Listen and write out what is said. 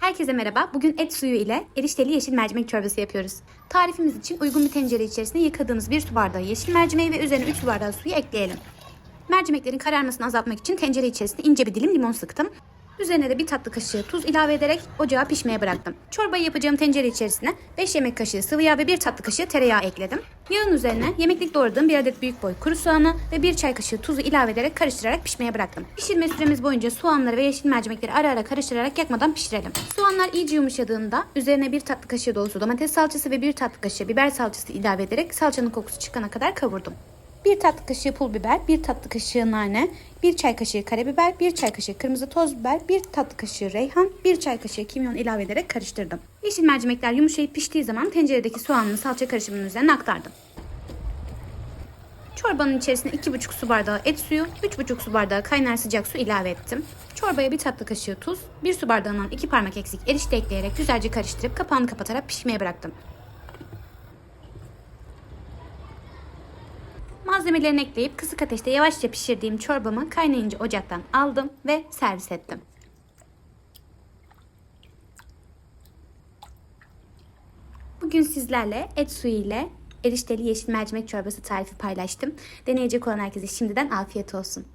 Herkese merhaba. Bugün et suyu ile erişteli yeşil mercimek çorbası yapıyoruz. Tarifimiz için uygun bir tencere içerisine yıkadığımız bir su bardağı yeşil mercimeği ve üzerine 3 su bardağı suyu ekleyelim. Mercimeklerin kararmasını azaltmak için tencere içerisine ince bir dilim limon sıktım. Üzerine de bir tatlı kaşığı tuz ilave ederek ocağa pişmeye bıraktım. Çorbayı yapacağım tencere içerisine 5 yemek kaşığı sıvı yağ ve 1 tatlı kaşığı tereyağı ekledim. Yağın üzerine yemeklik doğradığım bir adet büyük boy kuru soğanı ve 1 çay kaşığı tuzu ilave ederek karıştırarak pişmeye bıraktım. Pişirme süremiz boyunca soğanları ve yeşil mercimekleri ara ara karıştırarak yakmadan pişirelim. Soğanlar iyice yumuşadığında üzerine 1 tatlı kaşığı dolusu domates salçası ve 1 tatlı kaşığı biber salçası ilave ederek salçanın kokusu çıkana kadar kavurdum. 1 tatlı kaşığı pul biber, 1 tatlı kaşığı nane, 1 çay kaşığı karabiber, 1 çay kaşığı kırmızı toz biber, 1 tatlı kaşığı reyhan, 1 çay kaşığı kimyon ilave ederek karıştırdım. Yeşil mercimekler yumuşayıp piştiği zaman tenceredeki soğanlı salça karışımının üzerine aktardım. Çorbanın içerisine 2,5 su bardağı et suyu, 3,5 su bardağı kaynar sıcak su ilave ettim. Çorbaya 1 tatlı kaşığı tuz, 1 su bardağından 2 parmak eksik erişte ekleyerek güzelce karıştırıp kapağını kapatarak pişmeye bıraktım. Malzemelerini ekleyip kısık ateşte yavaşça pişirdiğim çorbamı kaynayınca ocaktan aldım ve servis ettim. Bugün sizlerle et suyu ile erişteli yeşil mercimek çorbası tarifi paylaştım. Deneyecek olan herkese şimdiden afiyet olsun.